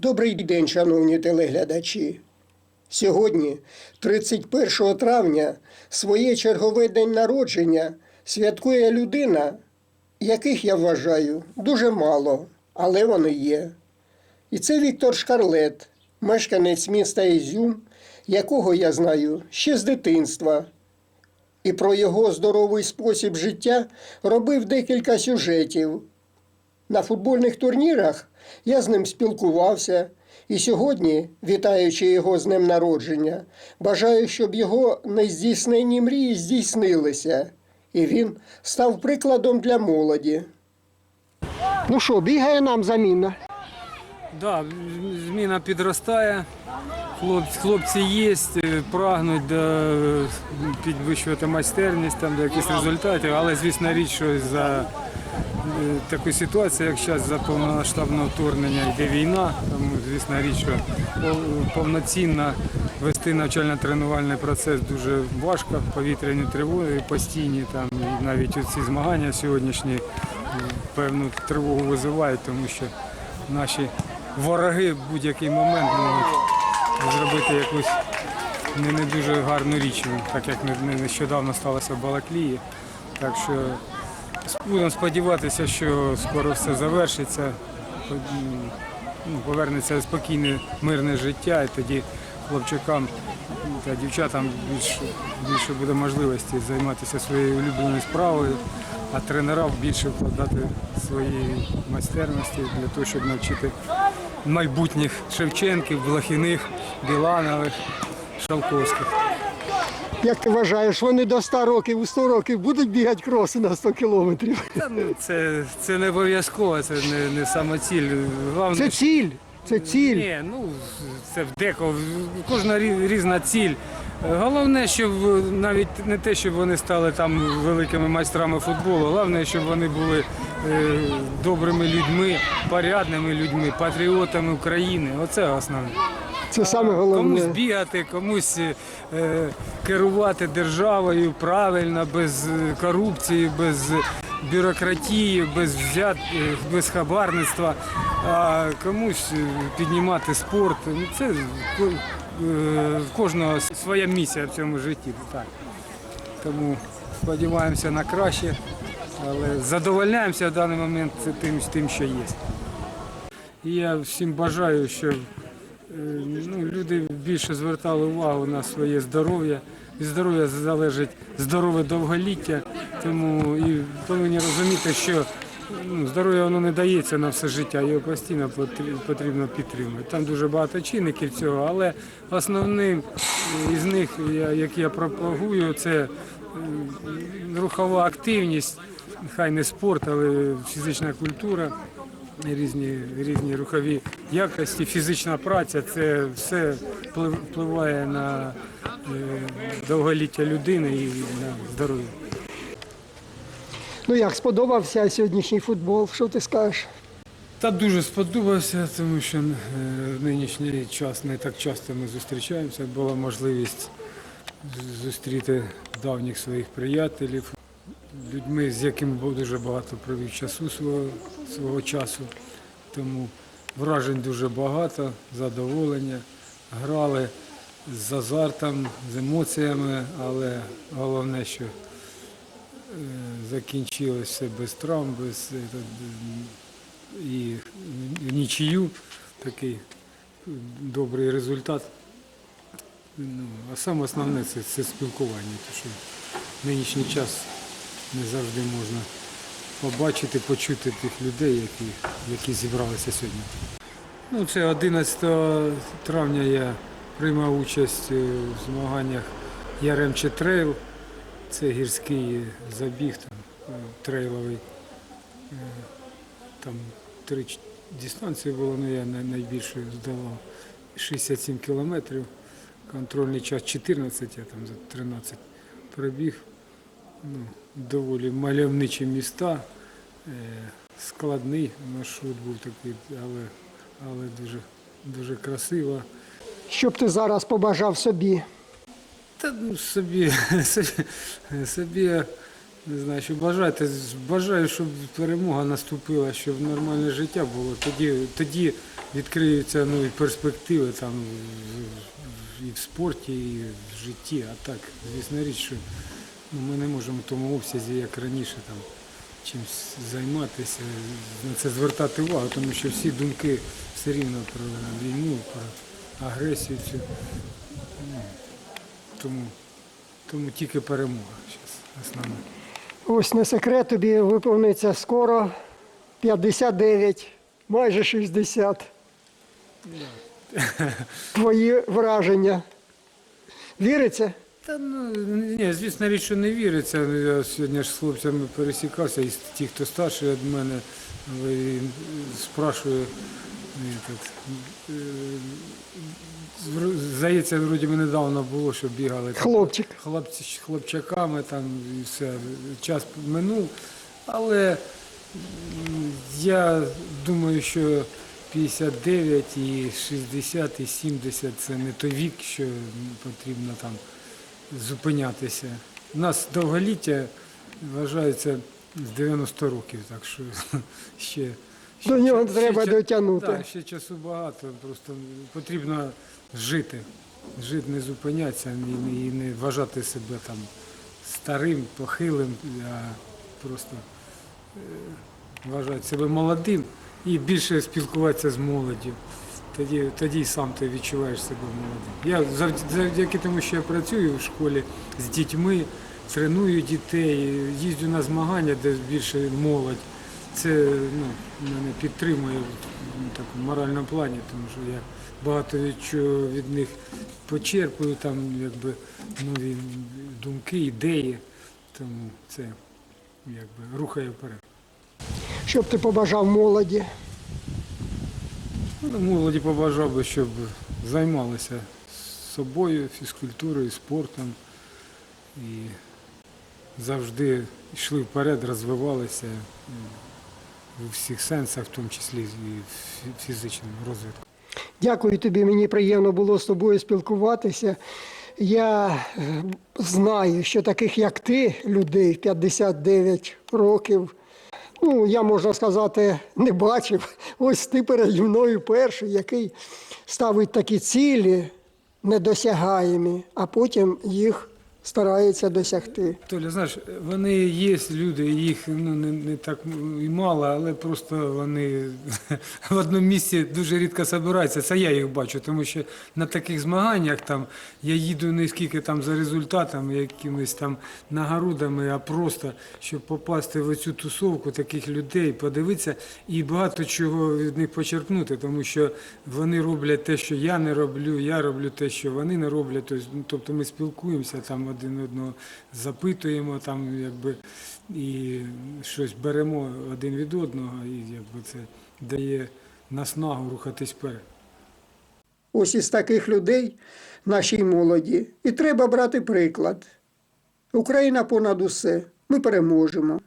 Добрий день, шановні телеглядачі. Сьогодні, 31 травня, своє чергове день народження святкує людина, яких я вважаю дуже мало, але вони є. І це Віктор Шкарлет, мешканець міста Ізюм, якого я знаю ще з дитинства. І про його здоровий спосіб життя робив декілька сюжетів. На футбольних турнірах я з ним спілкувався, і сьогодні, вітаючи його з днем народження, бажаю, щоб його нездійсненні мрії здійснилися, і він став прикладом для молоді. Ну що, бігає нам заміна? Да, зміна підростає. Хлопці, хлопці є, е, прагнуть до е, підвищувати майстерність, там, до якихось результатів, але звісно річ, що за таку ситуацію, як зараз за повномасштабного вторгнення йде війна, тому звісно річ, що повноцінно вести навчально-тренувальний процес дуже важко, повітряні тривоги постійні, там, і навіть ці змагання сьогоднішні е, певну тривогу визивають, тому що наші вороги в будь-який момент можуть зробити якусь не, не дуже гарну річ, так як не- не- нещодавно сталося в Балаклії. Так що будемо сподіватися, що скоро все завершиться, ну, повернеться спокійне мирне життя, і тоді хлопчикам та дівчатам більше, більше буде можливості займатися своєю улюбленою справою, а тренерам більше вкладати свої майстерності для того, щоб навчити майбутніх Шевченків, Блохіних, Біланових, Шалковських. Як ти вважаєш, вони до 100 років, у 100 років будуть бігати кроси на 100 кілометрів? Та, ну, це, це не обов'язково, це не, не самоціль. Головне, Це ціль, це ціль. Ні, ну це в декого, в кожна рі- різна ціль. Е, Головне, щоб навіть не те, щоб вони стали там великими майстрами футболу, головне, щоб вони були е, добрими людьми, порядними людьми, патріотами України. Оце основне. Це саме Комусь бігати, комусь е, керувати державою правильно, без е, корупції, без бюрократії, без взят, е, без хабарництва, а комусь е, піднімати спорт. Ну, Це е, кожного своя місія в цьому житті. Так. Тому сподіваємося на краще, але задовольняємося в даний момент тим, тим що є. І я всім бажаю, щоб е, ну, люди більше звертали увагу на своє здоров'я. Від здоров'я залежить здорове довголіття, тому і повинні розуміти, що ну, здоров'я воно не дається на все життя, його постійно потрібно підтримувати. Там дуже багато чинників цього, але основним із них, я- які я пропагую, це е, рухова активність, хай не спорт, але фізична культура різні, різні рухові якості, фізична праця це все впливає на е, довголіття людини і на здоров'я. Ну як сподобався сьогоднішній футбол? Що ти скажеш? Та дуже сподобався, тому що е, в нинішній час не так часто ми зустрічаємося. Була можливість зустріти давніх своїх приятелів, людьми, з якими був дуже багато провів часу свого, свого часу. Тому вражень дуже багато, задоволення. Грали з азартом, з емоціями, але головне, що е, закінчилось все без травм, без е, і нічию такий добрий результат. Ну, а саме основне це, це спілкування, тому що нинішній час не завжди можна побачити, почути тих людей, які, які зібралися сьогодні. Ну, це 11 травня я приймав участь в змаганнях Яремче Трейл. Це гірський забіг там, е, трейловий. Е, Там три дистанції було, але я найбільше здавав 67 кілометрів. Контрольний час 14, я там за 13 пробіг. Ну, доволі мальовничі міста. Е, Складний маршрут був такий, але, але дуже, дуже красиво. Що б ти зараз побажав собі? Та ну, собі, собі, собі Не знаю, що бажати. Бажаю, щоб перемога наступила, щоб нормальне життя було. Тоді, тоді відкриються нові перспективи там і в спорті, і в житті. А так, звісно річ, що ну, ми не можемо в тому обсязі, як раніше, там, чимось займатися, на це звертати увагу, тому що всі думки все рівно про війну, про агресію цю. Ну, тому, тому тільки перемога зараз основна. Ось не секрет, тобі виповниться скоро 59, майже 60. Твої враження. Віриться? Та ну ні, звісно, річ, що не віриться. Я сьогодні ж з хлопцями пересікався, і ті, хто старший від мене, спрашує. ну, е, Здається, вроді недавно було, що бігали Хлопчик. хлопці, хлопчаками там і все. Час минув. Але я думаю, що 59 і 60 і 70 це не той вік, що потрібно там зупинятися. У нас довголіття вважається з 90 років, так що ще. ще До нього ча- треба ще дотягнути. Так, ще часу багато, просто потрібно жити. Жити, не зупинятися і, не- і не вважати себе там старим, похилим, а просто е, вважати себе молодим і більше спілкуватися з молоддю. Тоді, тоді сам ти відчуваєш себе молодим. Я завдяки, тому, що я працюю в школі з дітьми, треную дітей, їздю на змагання, де більше молодь. Це ну, мене підтримує в такому моральному плані, тому що я багато від чого від них почерпую, там якби нові думки, ідеї. Тому це якби рухає вперед. Що б ти побажав молоді? Ну, Молоді побажав би, щоб займалися собою, фізкультурою, спортом і завжди йшли вперед, розвивалися у всіх сенсах, в тому числі і в фізичному розвитку. Дякую тобі, мені приємно було з тобою спілкуватися. Я е, знаю, що таких, як ти, людей 59 років, ну, я можна сказати, не бачив. Ось ти переді мною перший, який ставить такі цілі недосягаємі, а потім їх старається досягти. Толя, знаєш, вони є люди, їх ну, не, не так і мало, але просто вони в одному місці дуже рідко збираються. Це я їх бачу, тому що на таких змаганнях там я їду не скільки там за результатами, якимись там нагородами, а просто щоб попасти в цю тусовку таких людей, подивитися і багато чого від них почерпнути, тому що вони роблять те, що я не роблю, я роблю те, що вони не роблять. Тобто, ну, Тобто ми спілкуємося там один одного, запитуємо там, якби і щось беремо один від одного, і якби це дає наснагу рухатись вперед. Ось із таких людей нашій молоді. І треба брати приклад. Україна понад усе. Ми переможемо.